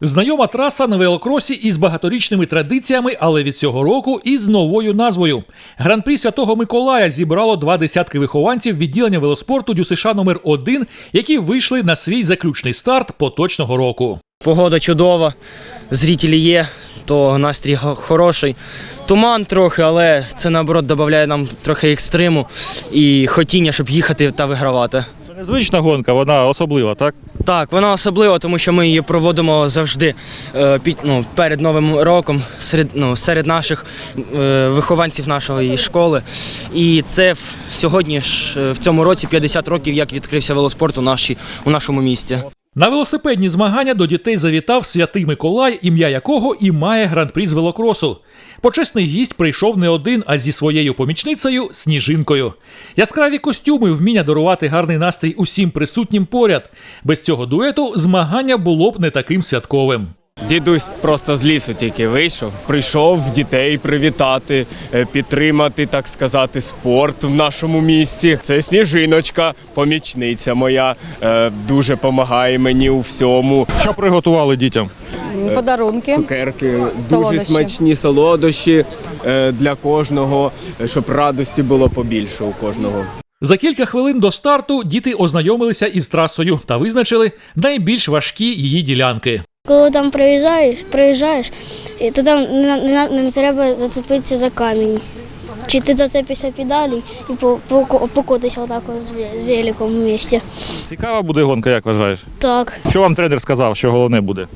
Знайома траса на велокросі із багаторічними традиціями, але від цього року із новою назвою. Гран-прі Святого Миколая зібрало два десятки вихованців відділення велоспорту ДЮСШ номер 1 які вийшли на свій заключний старт поточного року. Погода чудова, зрителі є, то настрій хороший. Туман трохи, але це наоборот додає нам трохи екстриму і хотіння, щоб їхати та вигравати. Незвична гонка, вона особлива, так? Так, вона особлива, тому що ми її проводимо завжди е, під, ну, перед Новим роком серед, ну, серед наших е, вихованців нашої школи. І це в, сьогодні ж е, в цьому році 50 років, як відкрився велоспорт у, нашій, у нашому місті. На велосипедні змагання до дітей завітав святий Миколай, ім'я якого і має гран-прі з велокросу. Почесний гість прийшов не один, а зі своєю помічницею Сніжинкою. Яскраві костюми, вміння дарувати гарний настрій усім присутнім поряд. Без цього дуету змагання було б не таким святковим. Дідусь просто з лісу тільки вийшов, прийшов дітей привітати, е, підтримати, так сказати, спорт в нашому місті. Це сніжиночка, помічниця моя, е, дуже допомагає мені у всьому. Що приготували дітям? Подарунки. Цукерки, дуже смачні солодощі е, для кожного, е, щоб радості було побільше у кожного. За кілька хвилин до старту діти ознайомилися із трасою та визначили найбільш важкі її ділянки. Коли там приїжджаєш, приїжджаєш, і то там не, не, не треба зацепитися за камінь. Чи ти зацепишся педалі і по- по- покотишся отак з великом в місті. Цікава буде гонка, як вважаєш? Так. Що вам тренер сказав, що головне буде?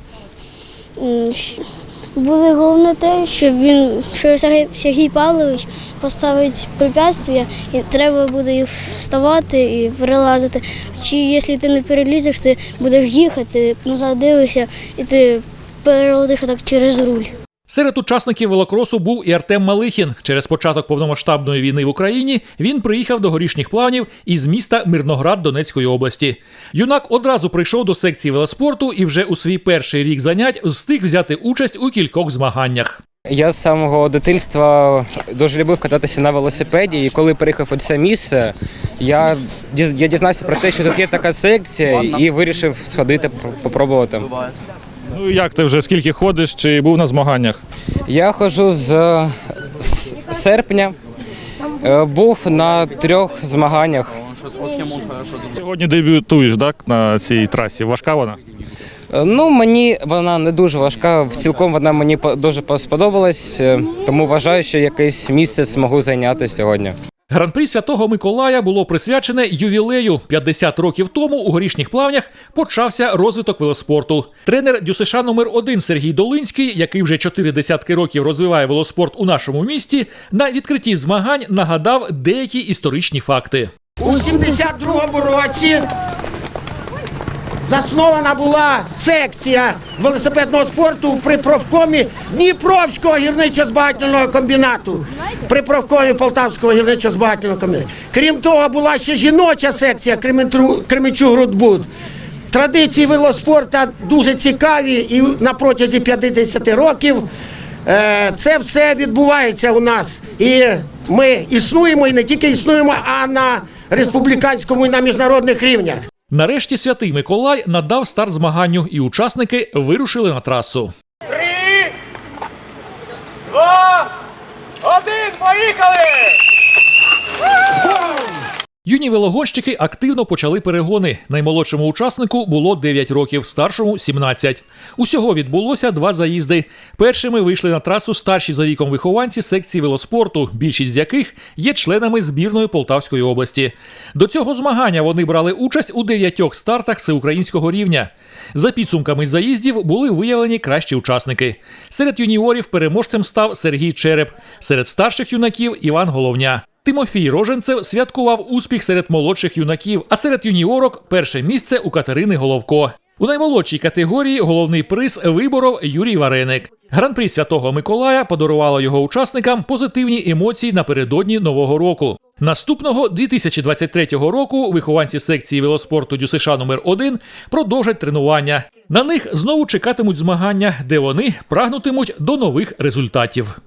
Буде головне те, що він, що Сергій, Сергій Павлович поставить препятствия, і треба буде їх вставати і перелазити. Чи якщо ти не перелізеш, ти будеш їхати, назад дивишся, і ти перелазиш так через руль. Серед учасників велокросу був і Артем Малихін. Через початок повномасштабної війни в Україні він приїхав до горішніх плавнів із міста Мирноград Донецької області. Юнак одразу прийшов до секції велоспорту і вже у свій перший рік занять встиг взяти участь у кількох змаганнях. Я з самого дитинства дуже любив кататися на велосипеді, і коли приїхав у це місце, я, я дізнався про те, що тут є така секція, і вирішив сходити, пр- попробувати. Ну і як ти вже скільки ходиш, чи був на змаганнях? Я ходжу з, з серпня, е, був на трьох змаганнях. Сьогодні дебютуєш, так, на цій трасі. Важка вона? Е, Ну, мені вона не дуже важка, цілком вона мені дуже сподобалась, е, тому вважаю, що якесь місце змогу зайняти сьогодні. Гран-прі Святого Миколая було присвячене ювілею. 50 років тому у горішніх плавнях почався розвиток велоспорту. Тренер ДЮСШ номер 1 Сергій Долинський, який вже чотири десятки років розвиває велоспорт у нашому місті, на відкритті змагань нагадав деякі історичні факти. У 72-му році заснована була секція велосипедного спорту при профкомі Дніпровського гірничо-збагательного комбінату. При профкомі Полтавського гірничо-збагательного комбінату. Крім того, була ще жіноча секція Крементру- Кременчуг-Рудбуд. Традиції велоспорту дуже цікаві і на протязі 50 років е, це все відбувається у нас. І ми існуємо, і не тільки існуємо, а на республіканському і на міжнародних рівнях. Нарешті святий Миколай надав старт змаганню, і учасники вирушили на трасу. Юні велогонщики активно почали перегони. Наймолодшому учаснику було 9 років, старшому 17. Усього відбулося два заїзди. Першими вийшли на трасу старші за віком вихованці секції велоспорту, більшість з яких є членами збірної Полтавської області. До цього змагання вони брали участь у дев'ятьох стартах всеукраїнського рівня. За підсумками заїздів були виявлені кращі учасники. Серед юніорів переможцем став Сергій Череп, серед старших юнаків Іван Головня. Тимофій Роженцев святкував успіх серед молодших юнаків, а серед юніорок перше місце у Катерини Головко. У наймолодшій категорії головний приз виборов Юрій Вареник. Гран-прі Святого Миколая подарувало його учасникам позитивні емоції напередодні нового року. Наступного 2023 року вихованці секції велоспорту ДЮСШ номер 1 продовжать тренування. На них знову чекатимуть змагання, де вони прагнутимуть до нових результатів.